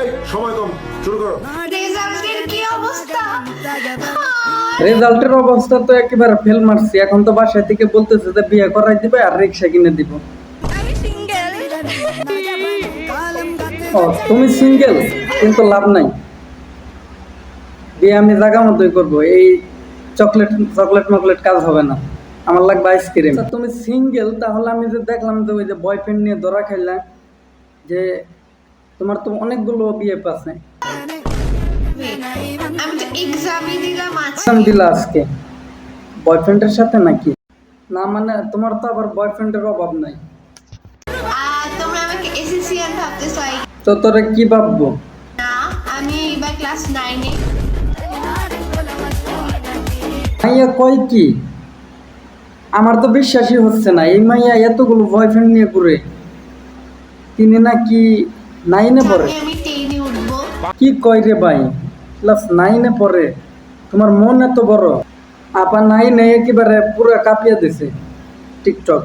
এই সময় কম শুরু করো। রেজাল্টের কি অবস্থা? রেজাল্টের অবস্থা তো একেবারে ফেল মারছি। এখন তো বাসায় থেকে বলতেছে যে বিয়ে করাই দিবে আর রিক্সা কিনে দিব। ও তুমি সিঙ্গেল কিন্তু লাভ নাই। বিয়ে আমি জায়গা মতোই করব। এই চকলেট চকলেট মকলেট কাজ হবে না। আমার লাগবে আইসক্রিম। তুমি সিঙ্গেল তাহলে আমি যে দেখলাম যে ওই যে বয়ফ্রেন্ড নিয়ে ধরা খাইলাম যে তোমার তো অনেকগুলো বিয়ে আছে। আমি তো এক্সামই দিলাম আজকে। এক্সাম দিলা আজকে। বয়ফ্রেন্ডের সাথে নাকি? না মানে তোমার তো আবার বয়ফ্রেন্ডের অভাব নাই। তোমরা আমাকে এসএসসিয়ান ভাবতেছো তো তোরা কি ভাববো? না আমি এবার ক্লাস নাইনে মাইয়া কয় কি? আমার তো বিশ্বাসই হচ্ছে না এই মাইয়া এতগুলো বয়ফ্রেন্ড নিয়ে ঘুরে। তিনি নাকি নাইনে পড়ে। আমি টেনে উঠবো। কি কয় রে ভাই? ক্লাস নাইনে পড়ে। তোমার মন এত বড়। আপা নাইনে একেবারে পুরো কাঁপিয়ে দিছে। টিকটক।